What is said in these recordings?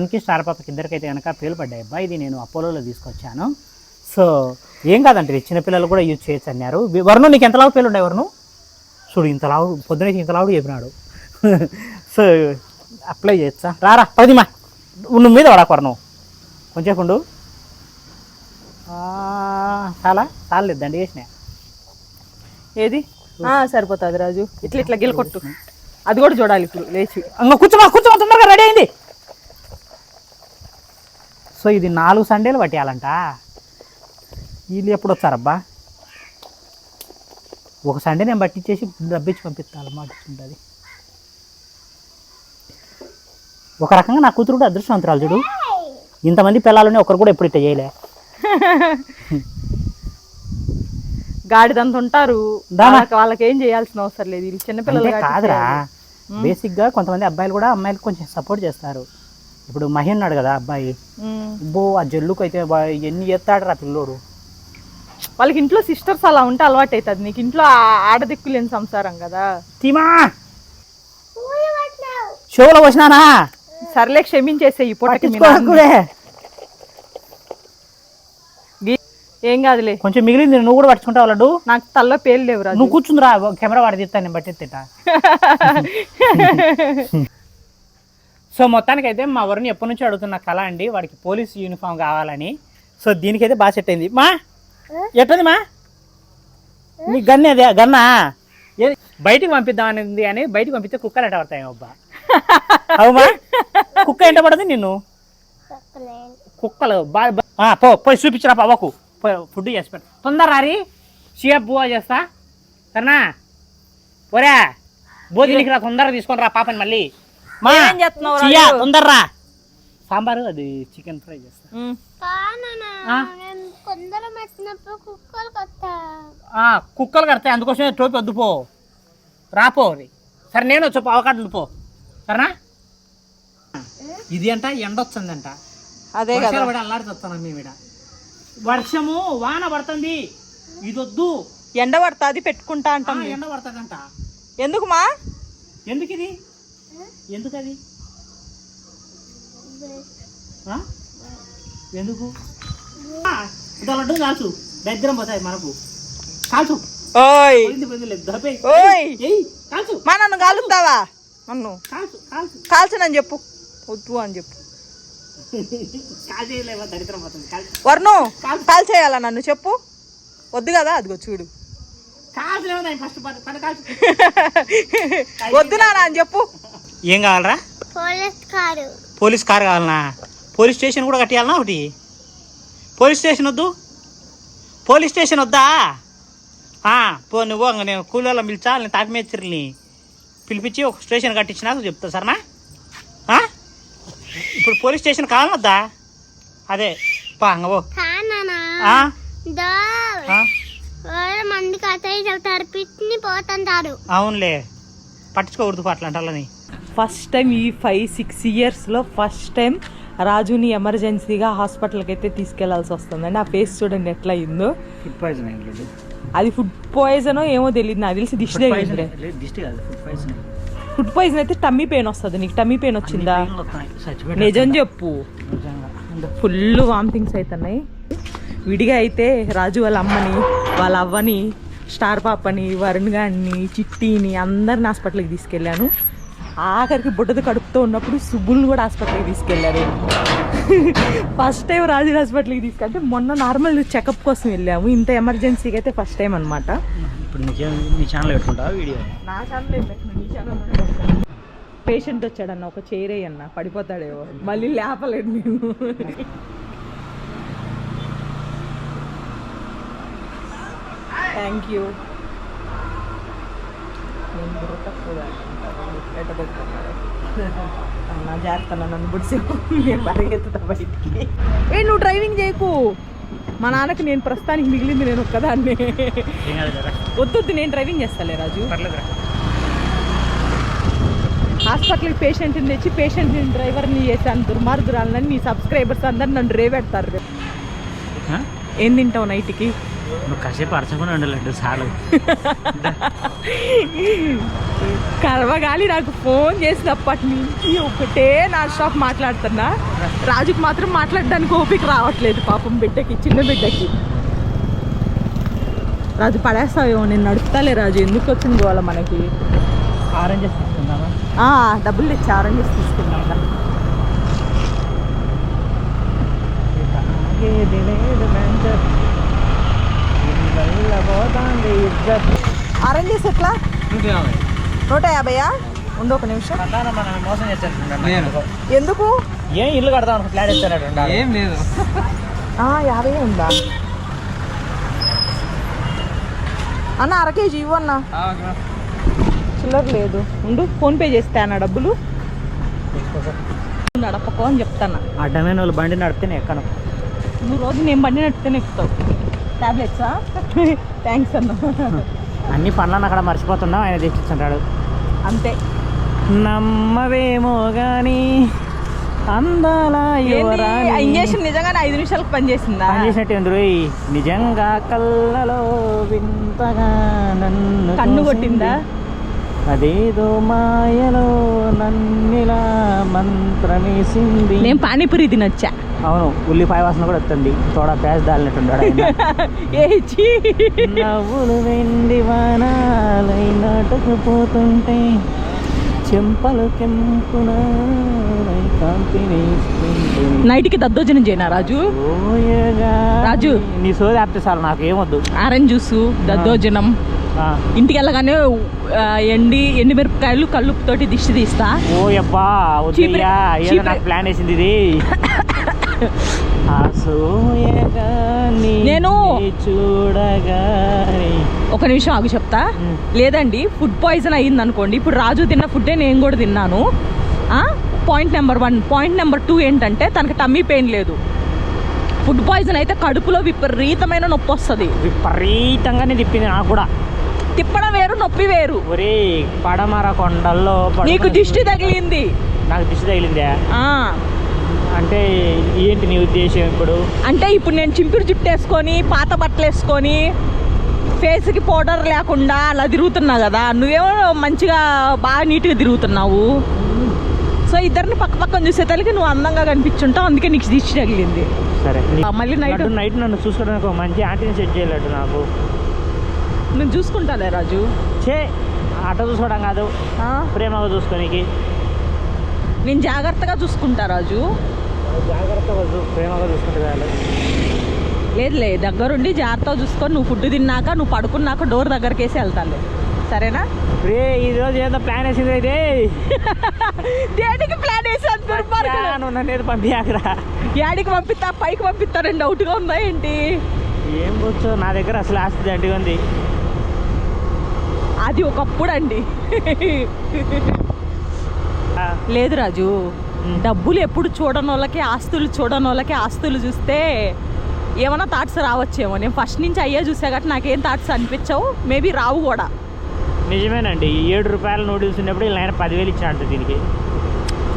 దానికి స్టార్ పాపకి ఇద్దరికైతే కనుక పేలు పడ్డాయి. అబ్బా ఇది నేను అపోలోలో తీసుకొచ్చాను. సో ఏం కాదంటే ఇది చిన్నపిల్లలు కూడా యూజ్ చేయొచ్చు అన్నారు. వరుణు నీకు ఎంత లావు పేలు ఉన్నాయి వరుణు? చూడు ఇంత లావు పొద్దున ఇంత లావుడు చెప్పినాడు. సో అప్లై చేయొచ్చా? రారా పదిమా. నువ్వు మీద వాడా వరుణు. కొంచెం ఉండు. ఆ, చాలా చాలా దండి చేసిన. ఏది? ఆ, సరిపోతుంది రాజు. ఇట్లా ఇట్లా గిలకొట్టు అది కూడా చూడాలి ఇప్పుడు లేచి. కూర్చోమా కూర్చోమా తొందరగా రెడీ అయింది. సో ఇది నాలుగు సండేలు పట్టేయాలంట. వీళ్ళు ఎప్పుడు వచ్చారబ్బా ఒక సండే నేను పట్టించేసి డబ్బిచ్చి పంపిస్తాను ఉంటుంది ఒక రకంగా నా కూతురు కూడా అదృష్టవంతురాలు చూడు. ఇంతమంది పిల్లలని ఒకరు కూడా ఎప్పుడు ఇట్ట చేయలే. గాడిదంత ఉంటారు దానా. వాళ్ళకి ఏం చేయాల్సిన అవసరం లేదు. వీళ్ళు చిన్నపిల్లలు కాదురా. బేసిక్గా కొంతమంది అబ్బాయిలు కూడా అమ్మాయిలకు కొంచెం సపోర్ట్ చేస్తారు. ఇప్పుడు మహి ఉన్నాడు కదా అబ్బాయి. అబ్బో ఆ జల్లుకు అయితే బా- ఎన్ని చేస్తాడు రా పిల్లోడు. వాళ్ళకి ఇంట్లో సిస్టర్స్ అలా ఉంటే అలవాటు అవుతుంది నీకు. ఇంట్లో ఆ- ఆడదిక్కులేని సంసారం కదా. తీమా! షోలో వచ్చినానా సర్లే క్షమించేసే ఈ ఏం కాదులే. కొంచెం మిగిలింది నువ్వు కూడా పట్టుకుంటావు లడ్డు? నాకు తల్లో పేలు లేవు రాజు. నువ్వు కూర్చుందిరా కెమెరా వాడి తీస్తాను నేను బట్టి తిట్టా సో మొత్తానికైతే మా వరుణ్ ఎప్పటి నుంచో అడుగుతున్న కళ అండి. వాడికి పోలీస్ యూనిఫామ్ కావాలని. సో దీనికైతే బాగా సెట్ అయింది. మా ఎట్టుంది మా? నీ గన్ను అదే గన్నా? బయటికి పంపిద్దామని అని బయటికి పంపిస్తే కుక్కలు ఎంట పడతాయి అబ్బా. అవుమా? కుక్క ఎంట పడదు నిన్ను? కుక్కలు బాగా పో పోయి చూపించరా పావకు ఫుడ్ చేసి పెట్ట తొందర రారి. షియప్ బువా చేస్తా. సరేనా? ఒరే భోజనికి రా తొందరగా తీసుకొని రా పాపని మళ్ళీ. మా ఏం చేస్తున్నావు రా చియా నువ్వు? తొందర రా సాంబారు అది చికెన్ ఫ్రై చేస్తా. ఉమ్. కానన్నా ఆ? నేను కొందరం వచ్చినప్పుడు కుక్కలు కొత్తా ఆ, కుక్కలు కడతాయి అందుకోసమే టోపీ వద్దు పో. రాపో రే. సరే నేను వచ్చి అవకాశం పో. సరేనా? ఇది అంట ఎండ వచ్చిందంట అదే కదా. వర్షాలు పడి అల్లాడుతున్నాం మేము ఈడ. వర్షము వాన పడుతుంది. ఇదొద్దు. ఎండ పడుతుంది పెట్టుకుంటా ఆ, అంటాం ఎండ పడుతుందంట. ఎందుకు మా? ఎందుకు ఇది ఎందుకు అది ఆ? ఎందుకు? లడ్డు కాల్చు. దగ్గర పోతాయి మనకు. కాల్చు. ఓయ్. ఓయ్. మా నన్ను కాలుస్తావా? నన్ను. కాల్చు కాల్చు. కాల్చనని చెప్పు. వద్దు అని చెప్పు. వర్ణు కాల్చేయాలా నన్ను చెప్పు? వద్దు కదా అదిగో చూడు. కాల్చలేవు ఫస్ట్ పని కాల్చు. వద్దు నాన్న అని చెప్పు. ఏం కావాలరా? Police car. పోలీస్ కార్ కావాలనా? పోలీస్ స్టేషన్ కూడా కట్టియాలనా ఒకటి? పోలీస్ స్టేషన్ వద్దు? పోలీస్ స్టేషన్ వద్దా? ఆ, పో నువ్వు నేను కూలీలో పిలిచా నేను తాపిమేత్రిని పిలిపించి ఒక స్టేషన్ కట్టించినాక చెప్తా సరేనా? ఆ? ఇప్పుడు పోలీస్ స్టేషన్ కావాలనొద్దా అదే పా అంగ పో కానన్నా ఆ? దో ఆ? వేరే పిట్ని పోతుంటారు. అవునులే పట్టించుకోకూడదు పా అట్లాంటి ఫస్ట్ టైం ఈ ఫైవ్ సిక్స్ ఇయర్స్లో ఫస్ట్ టైం రాజుని ఎమర్జెన్సీగా హాస్పిటల్కి అయితే తీసుకెళ్ళాల్సి వస్తుందండి ఆ ఫేస్ చూడండి ఎట్లా అయిందో ఫుడ్ పాయిజన్ అయింది అది ఫుడ్ పాయిజన్ ఏమో తెలియదు నాకు తెలిసి దిష్టి తగిలిందిలే దిష్టి కాదు ఫుడ్ పాయిజన్ ఫుడ్ పాయిజన్ అయితే టమ్మీ పెయిన్ వస్తుంది. నీకు టమ్మీ పెయిన్ వచ్చిందా? నిజం చెప్పు. ఫుల్ వామిటింగ్స్ అవుతున్నాయి విడిగా అయితే రాజు వాళ్ళ అమ్మని వాళ్ళ అవ్వని స్టార్ పాపని వరుణ్ గారిని చిట్టిని అందరిని హాస్పిటల్కి తీసుకెళ్ళాను. ఆఖరికి బుడ్డది కడుపుతో ఉన్నప్పుడు సుబ్బుల్ని కూడా హాస్పిటల్కి తీసుకెళ్ళారు. ఫస్ట్ టైం రాజు హాస్పిటల్కి తీసుకెళ్తే మొన్న నార్మల్ చెకప్ కోసం వెళ్ళాము. ఇంత ఎమర్జెన్సీకి అయితే ఫస్ట్ టైం అనమాట ఇప్పుడు నీ నీ ఛానల్ పెట్టుకుంటావా వీడియో? నా ఛానల్ పేషెంట్ వచ్చాడన్న ఒక చైర్ అన్న పడిపోతాడేమో. మళ్ళీ లేపలేడు నేను. థ్యాంక్ యూ నేను బుర్ర తక్కువ ఎట్టగొట్టుకున్నాడు అన్న జాగ్రత్త అన్న, నన్ను బుడిసేపు నేను పరిగెత్తుతా బయటికి. ఏ నువ్వు డ్రైవింగ్ చేయకు. మా నాన్నకి నేను ప్రస్తుతానికి మిగిలింది నేను ఒక్కదాన్ని. వద్దొద్దు నేను డ్రైవింగ్ చేస్తాలే రాజు. పర్లేదురా హాస్పిటల్కి పేషెంట్ని తెచ్చి పేషెంట్ని డ్రైవర్ని చేశాను. దుర్మార్గురాలని నీ సబ్స్క్రైబర్స్ అందరు నన్ను రేవెడతారు. ఏం తింటావు నైట్కి? నువ్వు కాసేపు అరచకుండా ఉండాలంటే చాలు కర్వగాలి నాకు ఫోన్ చేసినప్పటి నుంచి ఒకటే నా స్టాప్ మాట్లాడుతున్నా రాజుకి మాత్రం మాట్లాడడానికి ఓపిక రావట్లేదు పాపం బిడ్డకి చిన్న బిడ్డకి రాజు పడేస్తావేమో నేను నడుపుతాలే రాజు ఎందుకు వచ్చింది వాళ్ళ మనకి ఆరెంజెస్ తీసుకుందామా ఆ, డబ్బులు తెచ్చి ఆరెంజెస్ తీసుకున్నాం రా. ఆరెంజెస్ ఎట్లా? నూట యాభైయా? ఉండు ఒక నిమిషం. మోసం చేస్తాను ఎందుకు? ఏం ఇల్లు కడదాం ఫ్లాట్ ఇస్తానట్టు ఏం లేదు యాభై ఉందా? అన్న అర కేజీ ఇవ్వు అన్న. చిల్లర లేదు. ఉండు ఫోన్పే చేస్తే అన్న డబ్బులు. నడపకో అని చెప్తాను. అడ్డమైన వాళ్ళు బండి నడిపితే ఎక్కను. నువ్వు రోజు నేను బండి నడిపితేనే ఎక్కుతావు. టాబ్లెట్సా థ్యాంక్స్ అన్న. అన్ని పనులను అక్కడ మర్చిపోతున్నాం ఆయన తెచ్చిచ్చుంటాడు. అంతే. నమ్మవేమో గాని అందాల. ఇంజక్షన్ నిజంగానే ఐదు నిమిషాలకు పనిచేసిందా? పని చేసినట్టు ఎందుకు నిజంగా కళ్ళలో వింతగా నన్ను కన్ను. కొట్టిందా? అదేదో మాయలో నన్నిలా మంత్రమేసింది. నేను పానీపూరి తినొచ్చా? అవును ఉల్లిపాయ వాసన కూడా వస్తుంది. తోడ ప్యాస్ దాలినట్టున్నాడు. నవ్వులు వెండి వానాలై నాటకపోతుంటే చెంపలు కెంపున నైట్కి దద్దోజనం చేయనా రాజు? ఓయగా రాజు. నీ సోది ఆపితే చాలు నాకు ఏమొద్దు ఆరెంజ్ జ్యూసు దద్దోజనం. ఇంటికి వెళ్ళగానే ఎండి ఎండి మిరపకాయలు కల్లుపుతోటి దిష్టి తీస్తా. ఓ ప్లాన్ వేసింది ఇది. నేను- చూడగానే. ఒక నిమిషం ఆగు చెప్తా. లేదండి ఫుడ్ పాయిజన్ అయ్యింది అనుకోండి ఇప్పుడు రాజు తిన్న ఫుడ్డే నేను కూడా తిన్నాను. Point number one. Point number two ఏంటంటే తనకి టమ్మీ పెయిన్ లేదు. ఫుడ్ పాయిజన్ అయితే కడుపులో విపరీతమైన నొప్పి వస్తుంది. విపరీతంగానే తిప్పింది నాకు కూడా. తిప్పడం వేరు నొప్పి వేరు. ఒరే పడమర కొండల్లో నీకు దిష్టి తగిలింది. నాకు దిష్టి తగిలిందే? అంటే ఏంటి నీ ఉద్దేశం ఇప్పుడు? అంటే ఇప్పుడు నేను చింపిరి జుట్టు వేసుకొని పాత బట్టలు వేసుకొని ఫేస్కి పౌడర్ లేకుండా అలా తిరుగుతున్నా కదా. నువ్వేమో మంచిగా బాగా నీట్గా తిరుగుతున్నావు. సో ఇద్దరిని పక్క పక్కన చూసే తల్లికి నువ్వు అందంగా కనిపించుంటావు. అందుకే నీకు దిష్టి తగిలింది. సరే మళ్ళీ నైట్ నైట్ నన్ను చూసుకోవడానికి మంచి ఆంటీని సెట్ చేయలేడు నాకు. నేను చూసుకుంటాలే రాజు. చే ఆట చూసుకోవడం కాదు. ప్రేమగా చూసుకోనికి నేను జాగ్రత్తగా చూసుకుంటా రాజు. జాగ్రత్తగా ప్రేమగా చూసుకుంటే చాలు లేదు లే దగ్గరుండి జాగ్రత్తగా చూసుకొని నువ్వు ఫుడ్ తిన్నాక నువ్వు పడుకున్నాక డోర్ దగ్గరికి వేసి వెళ్తాను సరేనా? రే ఈ రోజు ఏదో ప్లాన్ వేసింది అయితే దేనికి ప్లాన్ వేసాను? నువ్వు నన్ను ఏదో పంపించాకరా యాడికి పంపిస్తా పైకి పంపిస్తారని డౌట్గా ఉందా ఏంటి ఏం కూర్చో నా దగ్గర అసలు ఆస్తి దండిగా ఉంది. అది ఒకప్పుడు అండి లేదు రాజు. డబ్బులు ఎప్పుడు చూడని వాళ్ళకి ఆస్తులు చూడని వాళ్ళకి ఆస్తులు చూస్తే ఏమైనా థాట్స్ రావచ్చేమో. నేను ఫస్ట్ నుంచి అయ్యే చూసా కాబట్టి నాకేం థాట్స్ అనిపించవు. మేబీ రావు కూడా. నిజమేనండి. ఏడు రూపాయల నూడిల్స్ ఉన్నప్పుడు ఇలా ఆయన పదివేలు ఇచ్చినట్టు దీనికి.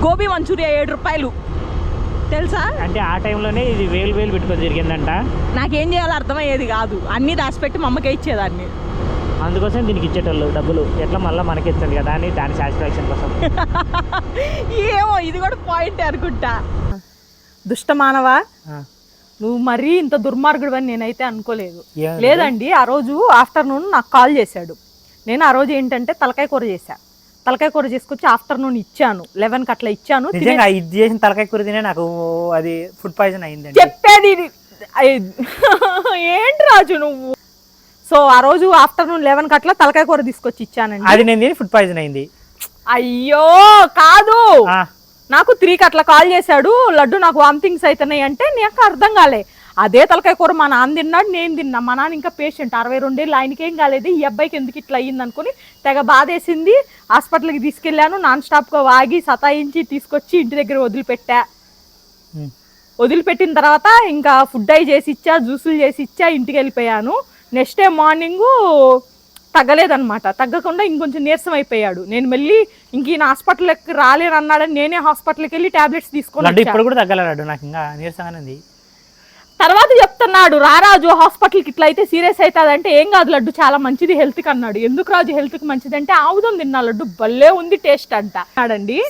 గోబీ మంచూరియా ఏడు రూపాయలు. తెలుసా? అంటే ఆ టైంలోనే ఇది వేలు వేలు పెట్టుకొని జరిగిందంట నాకేం చేయాలో అర్థమయ్యేది కాదు. అన్నీ దాచిపెట్టి మా అమ్మకే ఇచ్చేదాన్ని. అందుకోసం దీనికి ఇచ్చేటోళ్ళు డబ్బులు. ఎట్లా మళ్ళీ మనకి ఇస్తుంది కదా అని దాని సాటిస్ఫాక్షన్ కోసం. ఏమో ఇది కూడా పాయింట్ అనుకుంటా. దుష్టమానవా ఆ, నువ్వు మరీ ఇంత దుర్మార్గుడు అని నేనైతే అనుకోలేదు? లేదండి ఆ రోజు ఆఫ్టర్నూన్ నాకు కాల్ చేశాడు. నేను ఆ రోజు ఏంటంటే తలకాయ కూర చేశా. తలకాయ కూర చేసుకొచ్చి ఆఫ్టర్నూన్ ఇచ్చాను. లెవెన్కి అట్లా ఇచ్చాను. నిజంగా ఇది చేసిన తలకాయ కూర తినే నాకు అది ఫుడ్ పాయిజన్ అయిందండి. చెప్పేది ఏంటి రాజు నువ్వు? సో ఆ రోజు ఆఫ్టర్నూన్ లెవెన్కి అట్లా తలకాయ కూర తీసుకొచ్చి ఇచ్చానండి. అది నేను తిని ఫుడ్ పాయిజన్ అయింది. అయ్యో కాదు. నాకు త్రీకి అట్లా కాల్ చేశాడు లడ్డు నాకు వామిటింగ్స్ అవుతున్నాయి అంటే నాకు అర్థం కాలే. అదే తలకాయ కూర మా నాన్న తిన్నాడు నేను తిన్నా. మా నాన్న ఇంకా పేషెంట్ అరవై రెండేళ్ళు ఆయనకి కాలేదు. ఈ అబ్బాయికి ఎందుకు ఇట్లా అయ్యింది అనుకుని తెగ బాధేసింది. హాస్పిటల్కి తీసుకెళ్ళాను నాన్ స్టాప్గా వాగి సతాయించి తీసుకొచ్చి ఇంటి దగ్గర వదిలిపెట్టా. వదిలిపెట్టిన తర్వాత ఇంకా ఫుడ్ అయి చేసి ఇచ్చా జ్యూసులు చేసి ఇచ్చా ఇంటికి వెళ్ళిపోయాను. నెక్స్ట్ డే మార్నింగ్ తగ్గలేదన్నమాట. తగ్గకుండా ఇంకొంచెం నీరసం అయిపోయాడు. నేను మళ్ళీ ఇంక ఈయన హాస్పిటల్కి రాలేను అన్నాడని నేనే హాస్పిటల్కి వెళ్ళి టాబ్లెట్స్ తీసుకొని లడ్డు వచ్చా. ఇప్పుడు కూడా తగ్గలేడు నాకు ఇంకా నీరసంగానే తర్వాత చెప్తున్నాడు రారాజు హాస్పిటల్కి ఇట్లా అయితే సీరియస్ అవుతుంది ఏం కాదు లడ్డు చాలా మంచిది హెల్త్కి అన్నాడు. ఎందుకు రాజు హెల్త్కి మంచిది అంటే ఆవుదం తిన్నా లడ్డు భలే ఉంది టేస్ట్ అంట.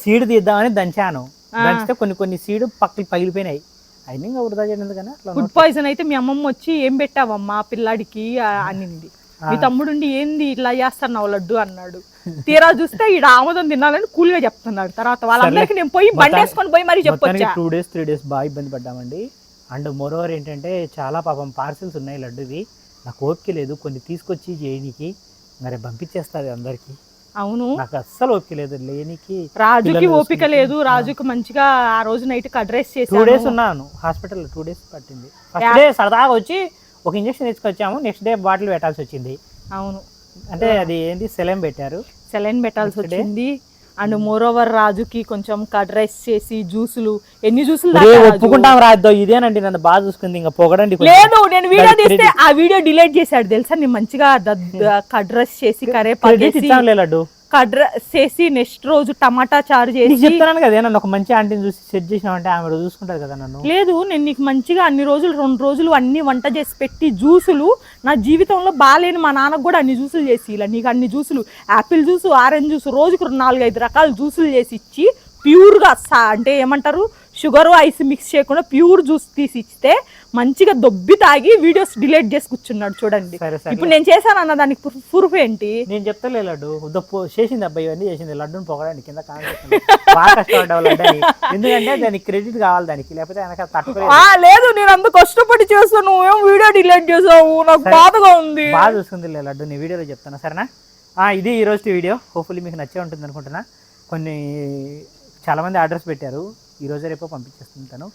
సీడ్ తీద్దామని దంచాను. దంచితే కొన్ని కొన్ని సీడ్ పక్కకి పగిలిపోయినాయి. అయినా ఎందుకని అట్లా ఫుడ్ పాయిజన్ అయితే మీ అమ్మమ్మ వచ్చి ఏం పెట్టావమ్మా పిల్లాడికి? అనింది. మీ తమ్ముడుండి ఏంది ఇట్లా చేస్తున్నావు లడ్డు? అన్నాడు. తీరా చూస్తే ఈడ ఆముదం తినాలని కూల్గా చెప్తున్నాడు. తర్వాత వాళ్ళందరికీ నేను పోయి బండి వేసుకొని పోయి మరీ చెప్పొచ్చా? టూ డేస్ త్రీ డేస్ బాగా ఇబ్బంది పడ్డామండి. అండ్ మోరోవర్ ఏంటంటే చాలా పాపం పార్సిల్స్ ఉన్నాయి లడ్డువి. నాకు ఓపిక లేదు. కొన్ని తీసుకొచ్చి చేయనికి. మరి పంపించేస్తుంది అందరికి. అవును. నాకు అస్సలు ఓపిక లేదు లేనికి రాజుకి ఓపిక లేదు రాజుకి మంచిగా ఆ రోజు నైట్ అడ్రస్ టూ డేస్ చేసి ఉన్నాను హాస్పిటల్ టూ డేస్ పట్టింది. ఫస్ట్ డే సరదాగా వచ్చి ఒక ఇంజక్షన్ తీసుకొచ్చాము నెక్స్ట్ డే బాటిల్ పెట్టాల్సి వచ్చింది. అవును. అంటే అది ఏంటి సెలెం పెట్టారు. సెలైన్ పెట్టాల్సి? వచ్చింది. అండ్ మోర్ ఓవర్ రాజుకి కొంచెం కట్ రైస్ చేసి జ్యూసులు ఎన్ని జ్యూసులు? ఒప్పుకుంటాం రాద్దో ఇదేనండి నన్ను బాగా చూసుకుంది ఇంకా పొగడండి. లేదు నేను వీడియో తీస్తే ఆ వీడియో డిలీట్ చేశాడు తెలుసా నేను మంచిగా కట్ రైస్ చేసి చేసి ఇచ్చాంలే లడ్డు కట్ రైస్ చేసి నెక్స్ట్ రోజు టమాటా చారు చేసి చెప్తున్నాను కదా నన్ను ఒక మంచి ఆంటీని చూసి సెట్ చేసినామంటే ఆమె చూసుకుంటారు కదా నన్ను. లేదు నేను నీకు మంచిగా అన్ని రోజులు రెండు రోజులు అన్ని వంట చేసి పెట్టి జ్యూసులు నా జీవితంలో బాగాలేని మా నాన్నకు కూడా అన్ని జ్యూసులు చేసి ఇలా నీకు అన్ని జ్యూసులు యాపిల్ జ్యూస్ ఆరెంజ్ జ్యూస్ రోజుకు నాలుగు ఐదు రకాల జ్యూసులు చేసి ఇచ్చి ప్యూర్గా అంటే ఏమంటారు? షుగర్ ఐస్ మిక్స్ చేయకుండా ప్యూర్ జ్యూస్ తీసి ఇస్తే మంచిగా దొబ్బి తాగి వీడియోస్ డిలీట్ చేసి కూర్చున్నాడు చూడండి. ఇప్పుడు నేను చేశాను అన్న దానికి ప్రూఫ్ ఏంటి? నేను చెప్తలే లడ్డు. చేసింది అబ్బాయి ఇవన్నీ చేసింది. లడ్డుని పొగడానికి కింద బాగా కష్టపడ్డావు. ఎందుకంటే దానికి క్రెడిట్ కావాలి దానికి. లేకపోతే వెనక లేదు నేను అంత కష్టపడి చేస్తాను నువ్వేం వీడియో డిలీట్ చేసావు? నాకు బాధగా ఉంది. బాగా చూసుకుంది లడ్డు. నీ వీడియోలో చెప్తాను సరేనా? ఆ, ఇది ఈ రోజు వీడియో. హోప్ఫుల్లీ మీకు నచ్చే ఉంటుంది అనుకుంటున్నా. కొన్ని చాలామంది ఆర్డర్స్ పెట్టారు. ఈరోజు రోజు రేపు పంపించేస్తుంటాను